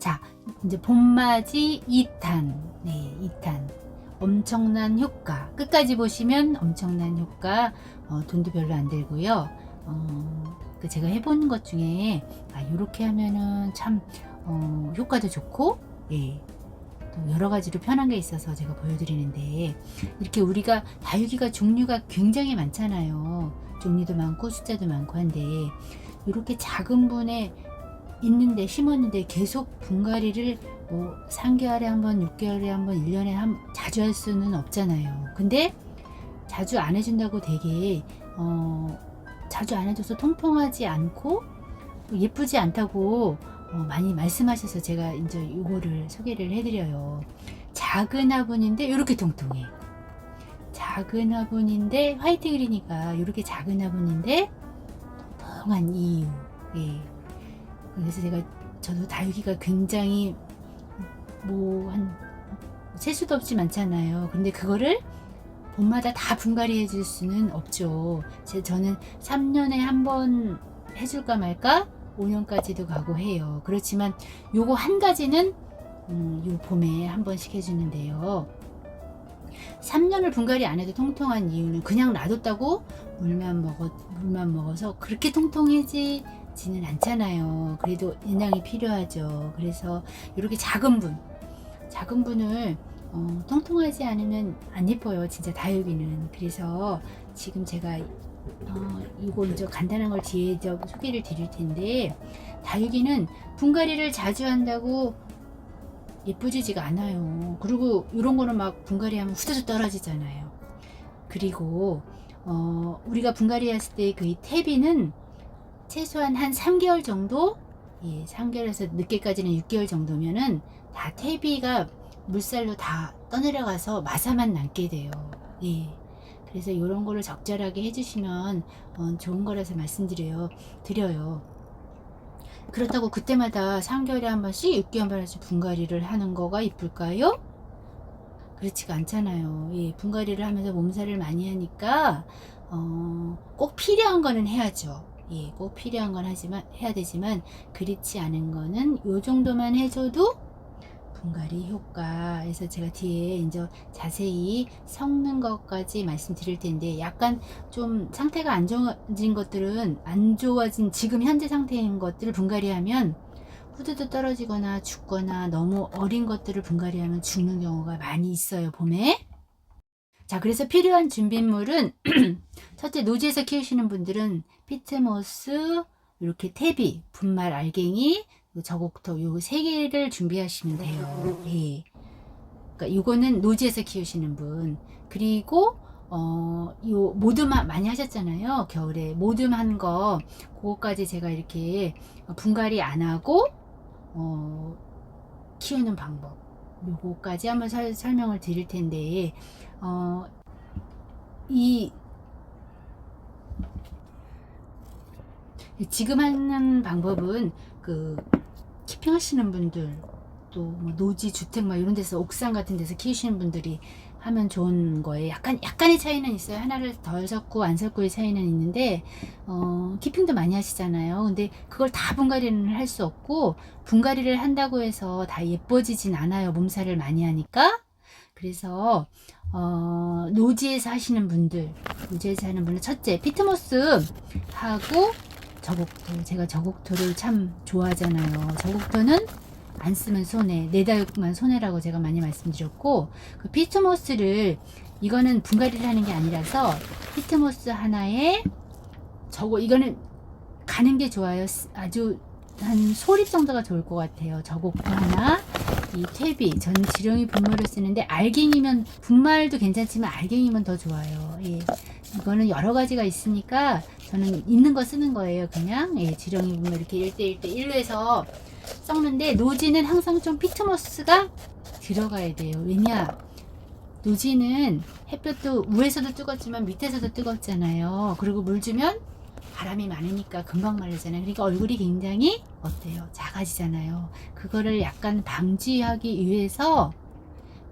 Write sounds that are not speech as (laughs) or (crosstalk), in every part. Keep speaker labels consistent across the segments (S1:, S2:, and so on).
S1: 자, 이제 봄맞이 2탄. 네, 2탄. 엄청난 효과. 끝까지 보시면 엄청난 효과. 어, 돈도 별로 안 들고요. 어, 그 제가 해본 것 중에 아, 이렇게 하면은 참 어, 효과도 좋고, 예. 또 여러 가지로 편한 게 있어서 제가 보여드리는데 이렇게 우리가 다육이가 종류가 굉장히 많잖아요. 종류도 많고 숫자도 많고 한데 이렇게 작은 분에 있는데 심었는데 계속 분갈이를 뭐 3개월에 한 번, 6개월에 한 번, 1년에 한 자주 할 수는 없잖아요. 근데 자주 안 해준다고 되게 어 자주 안 해줘서 통통하지 않고 예쁘지 않다고 어, 많이 말씀하셔서 제가 이제 이거를 소개를 해드려요. 작은 화분인데 이렇게 통통해. 작은 화분인데 화이트 그리니까 이렇게 작은 화분인데 통통한 이유. 예. 그래서 제가 저도 다육이가 굉장히 뭐 한 세수도 없이 많잖아요. 근데 그거를 봄마다 다 분갈이 해줄 수는 없죠. 제 저는 3년에 한 번 해줄까 말까 5년까지도 가고 해요. 그렇지만 요거 한 가지는 음, 요 봄에 한 번씩 해주는데요. 3년을 분갈이 안 해도 통통한 이유는 그냥 놔뒀다고 물만 먹어 물만 먹어서 그렇게 통통해지 지는 않잖아요. 그래도 인양이 필요하죠. 그래서 이렇게 작은 분, 작은 분을 어, 통통하지 않으면 안 예뻐요. 진짜 다육이는. 그래서 지금 제가 어, 이거 이제 간단한 걸 뒤에 저 소개를 드릴 텐데 다육이는 분갈이를 자주 한다고 예뻐지지가 않아요. 그리고 이런 거는 막 분갈이하면 후다닥 떨어지잖아요. 그리고 어, 우리가 분갈이 했을 때그 태비는 최소한 한 3개월 정도 예, 3개월에서 늦게까지는 6개월 정도면은 다 태비가 물살로 다 떠내려가서 마사만 남게 돼요. 예. 그래서 이런 거를 적절하게 해주시면 어, 좋은 거라서 말씀드려요. 드려요. 그렇다고 그때마다 3개월에 한 번씩 6개월에 한 번씩 분갈이를 하는 거가 이쁠까요? 그렇지가 않잖아요. 예, 분갈이를 하면서 몸살을 많이 하니까 어, 꼭 필요한 거는 해야죠. 예, 꼭 필요한 건 하지만 해야 되지만 그렇지 않은 거는 요 정도만 해줘도 분갈이 효과에서 제가 뒤에 이제 자세히 섞는 것까지 말씀드릴 텐데 약간 좀 상태가 안 좋아진 것들은 안 좋아진 지금 현재 상태인 것들을 분갈이하면 후드도 떨어지거나 죽거나 너무 어린 것들을 분갈이하면 죽는 경우가 많이 있어요 봄에 자 그래서 필요한 준비물은 (clears throat) 첫째 노지에서 키우시는 분들은 피트모스 이렇게 태비 분말 알갱이 저곡토 요 세 개를 준비하시면 돼요. 예. 그러니까 요거는 노지에서 키우시는 분 그리고 어, 요 모듬 많이 하셨잖아요. 겨울에 모듬 한거 그거까지 제가 이렇게 분갈이 안 하고 어, 키우는 방법 요거까지 한번 설, 설명을 드릴 텐데 어, 이 지금 하는 방법은 그 키핑 하시는 분들 또 뭐 노지 주택 막 이런 데서 옥상 같은 데서 키우시는 분들이 하면 좋은 거예요. 약간 약간의 차이는 있어요. 하나를 덜 섞고 안 섞고의 차이는 있는데 어, 키핑도 많이 하시잖아요. 근데 그걸 다 분갈이는 할 수 없고 분갈이를 한다고 해서 다 예뻐지진 않아요. 몸살을 많이 하니까. 그래서 어, 노지에서 하시는 분들, 노지에서 하는 분들 첫째 피트모스 하고 저곡토 제가 저곡토를 참 좋아하잖아요. 저곡토는 안 쓰면 손해, 내다육만 손해라고 제가 많이 말씀드렸고 그 피트모스를 이거는 분갈이를 하는 게 아니라서 피트모스 하나에 저거 이거는 가는 게 좋아요. 아주 한 소립 정도가 좋을 것 같아요. 저곡토 하나, 이 퇴비 전 지렁이 분말을 쓰는데 알갱이면 분말도 괜찮지만 알갱이면 더 좋아요. 예. 이거는 여러 가지가 있으니까 저는 있는 거 쓰는 거예요. 그냥 예, 지렁이 분말 이렇게 1대 1 대 1로 해서 썩는데 노지는 항상 좀 피트모스가 들어가야 돼요. 왜냐? 노지는 햇볕도 위에서도 뜨겁지만 밑에서도 뜨겁잖아요. 그리고 물 주면 바람이 많으니까 금방 마르잖아요. 그러니까 얼굴이 굉장히 어때요? 작아지잖아요. 그거를 약간 방지하기 위해서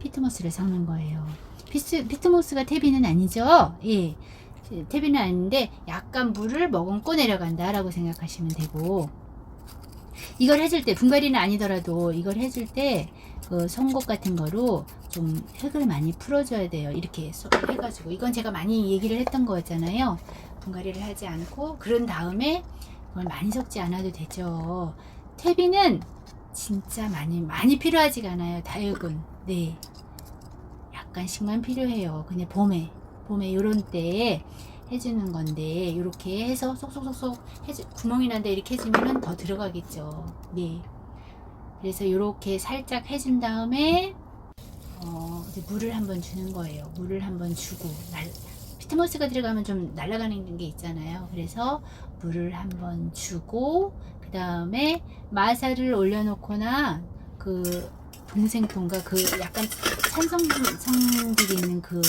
S1: 피트모스를 섞는 거예요. 피스, 피트모스가 태비는 아니죠? 예. 태비는 아닌데 약간 물을 머금고 내려간다라고 생각하시면 되고 이걸 해줄 때 분갈이는 아니더라도 이걸 해줄 때 그 송곳 같은 거로 좀 흙을 많이 풀어줘야 돼요. 이렇게 쏙 해가지고 이건 제가 많이 얘기를 했던 거였잖아요. 분갈이를 하지 않고 그런 다음에 그걸 많이 섞지 않아도 되죠. 퇴비는 진짜 많이 많이 필요하지가 않아요. 다육은 네 약간씩만 필요해요. 근데 봄에 봄에 요런 때에 해주는 건데 이렇게 해서 쏙쏙쏙쏙 해주, 구멍이 난데 이렇게 해주면 더 들어가겠죠. 네. 그래서 이렇게 살짝 해준 다음에 어, 물을 한번 주는 거예요. 물을 한번 주고 날, 피트모스가 들어가면 좀 날아가는 게 있잖아요. 그래서 물을 한번 주고 그 다음에 마사를 올려놓거나 그 동생통과 그 약간 성질이 있는 그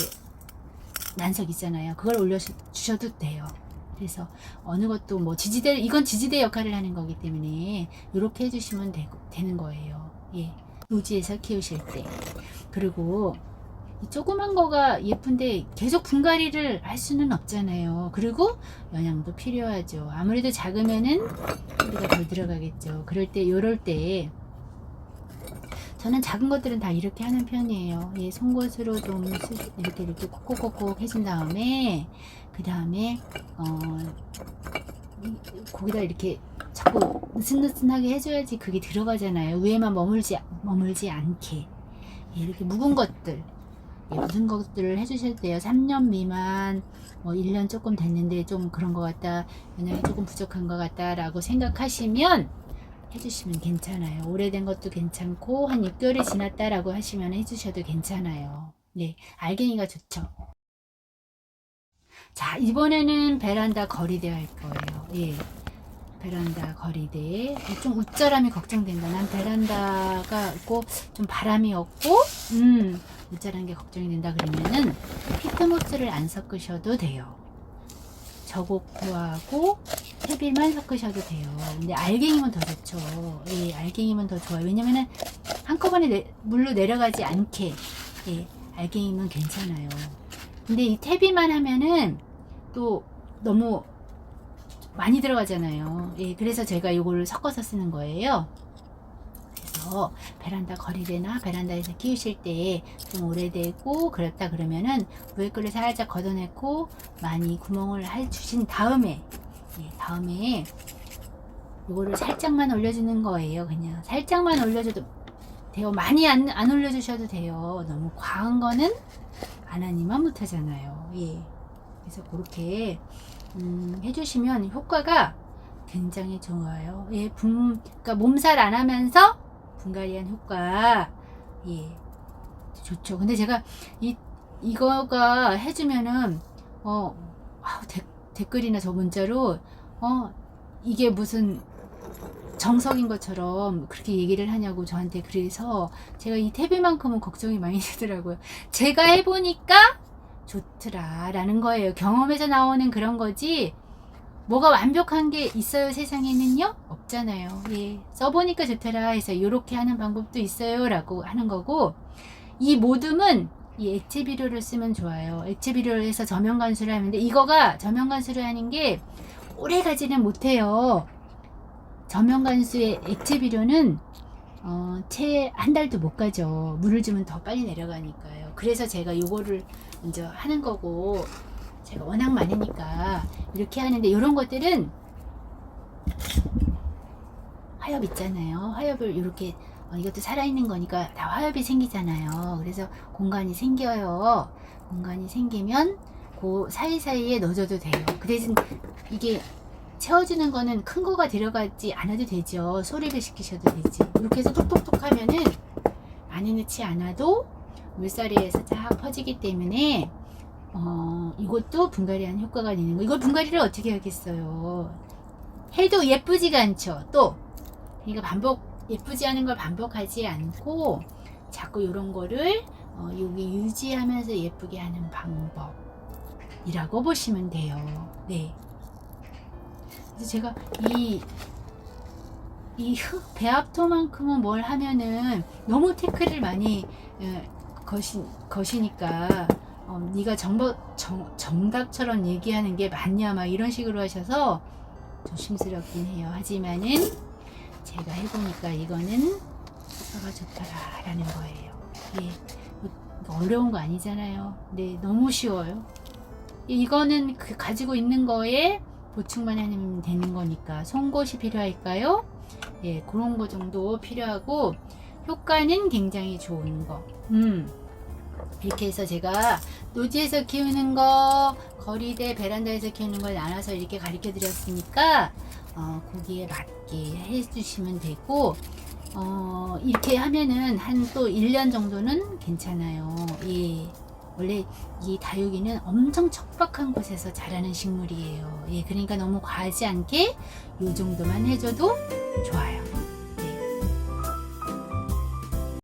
S1: 난석 있잖아요. 그걸 올려주셔도 돼요. 그래서 어느 것도 뭐 지지대 이건 지지대 역할을 하는 거기 때문에 이렇게 해주시면 되, 되는 거예요. 예, 노지에서 키우실 때 그리고 이 조그만 거가 예쁜데 계속 분갈이를 할 수는 없잖아요. 그리고 영양도 필요하죠. 아무래도 작으면은 우리가 덜 들어가겠죠. 그럴 때 요럴 때 저는 작은 것들은 다 이렇게 하는 편이에요. 예, 송곳으로 좀 수- 이렇게 이렇게 콕콕콕콕 해준 다음에 그 다음에 어 이- 거기다 이렇게 자꾸 느슨느슨하게 해줘야지 그게 들어가잖아요. 위에만 머물지 머물지 않게 예, 이렇게 묵은 것들 예, 묵은 것들을 해주실 때요. 3년 미만 뭐 1년 조금 됐는데 좀 그런 것 같다 영양이 조금 부족한 것 같다라고 생각하시면 해주시면 괜찮아요. 오래된 것도 괜찮고 한 6개월이 지났다라고 하시면 해주셔도 괜찮아요. 네, 알갱이가 좋죠. 자, 이번에는 베란다 거리대 할 거예요. 예. 베란다 거리대. 좀 웃자람이 걱정된다. 난 베란다가 있고 좀 바람이 없고 음, 웃자란 게 걱정이 된다 그러면은 피트모스를 안 섞으셔도 돼요. 저곡부하고 헤비만 섞으셔도 돼요. 근데 알갱이면 더 좋죠. 예, 알갱이면 더 좋아요. 왜냐면은 한꺼번에 내- 물로 내려가지 않게 예, 알갱이면 괜찮아요. 근데 이 태비만 하면은 또 너무 많이 들어가잖아요. 예, 그래서 제가 이걸 섞어서 쓰는 거예요. 그래서 베란다 거리대나 베란다에서 키우실 때 좀 오래되고 그랬다 그러면은 위에 거를 살짝 걷어내고 많이 구멍을 해 주신 다음에 예, 다음에 이거를 살짝만 올려주는 거예요. 그냥 살짝만 올려줘도 돼요. 많이 안, 안 올려주셔도 돼요. 너무 과한 거는 안 하니만 못하잖아요. 예. 그래서 그렇게 음, 해주시면 효과가 굉장히 좋아요. 예, 분, 그러니까 몸살 안 하면서 분갈이한 효과, 예, 좋죠. 근데 제가 이 이거가 해주면은 어 아우, 데, 댓글이나 저 문자로 어 이게 무슨 정석인 것처럼 그렇게 얘기를 하냐고 저한테 그래서 제가 이 탭이만큼은 걱정이 많이 (laughs) 되더라고요. 제가 해보니까 좋더라라는 거예요. 경험에서 나오는 그런 거지. 뭐가 완벽한 게 있어요 세상에는요? 없잖아요. 예. 써보니까 좋더라 해서 이렇게 하는 방법도 있어요라고 하는 거고 이 모둠은 이 액체 비료를 쓰면 좋아요. 액체 비료를 해서 저면 간수를 하는데 이거가 저면 간수를 하는 게 오래 가지는 못해요. 저면 간수의 액체 비료는 어, 채 한 달도 못 가죠. 물을 주면 더 빨리 내려가니까요. 그래서 제가 요거를 먼저 하는 거고 제가 워낙 많으니까 이렇게 하는데 이런 것들은 화엽 있잖아요. 화엽을 이렇게 어, 이것도 살아있는 거니까 다 화엽이 생기잖아요. 그래서 공간이 생겨요. 공간이 생기면 그 사이사이에 넣어줘도 돼요. 그 대신 이게 채워주는 거는 큰 거가 들어가지 않아도 되죠. 소리를 시키셔도 되지. 이렇게 해서 톡톡톡 하면은 많이 넣지 않아도 물살이에서 쫙 퍼지기 때문에 어, 이것도 분갈이한 효과가 있는 거. 이걸 분갈이를 어떻게 하겠어요? 해도 예쁘지가 않죠. 또 그러니까 반복 예쁘지 않은 걸 반복하지 않고 자꾸 이런 거를 어, 여기 유지하면서 예쁘게 하는 방법이라고 보시면 돼요. 네. 그래서 제가 이이흙 배합토만큼은 뭘 하면은 너무 태클을 많이 예, 거시, 거시니까 어, 네가 정법, 정, 정답처럼 얘기하는 게 맞냐 막 이런 식으로 하셔서 조심스럽긴 해요. 하지만은 제가 해보니까 이거는 효과가 좋더라라는 거예요. 예, 어려운 거 아니잖아요. 네, 너무 쉬워요. 이거는 그 가지고 있는 거에 보충만 하면 되는 거니까 송곳이 필요할까요? 예, 그런 거 정도 필요하고 효과는 굉장히 좋은 거. 음. 이렇게 해서 제가 노지에서 키우는 거, 거리대 베란다에서 키우는 걸 나눠서 이렇게 가르쳐 드렸으니까 어, 거기에 맞게 해주시면 되고 어, 이렇게 하면은 한 또 1년 정도는 괜찮아요. 예. 원래 이 다육이는 엄청 척박한 곳에서 자라는 식물이에요. 예, 그러니까 너무 과하지 않게 요 정도만 해줘도 좋아요.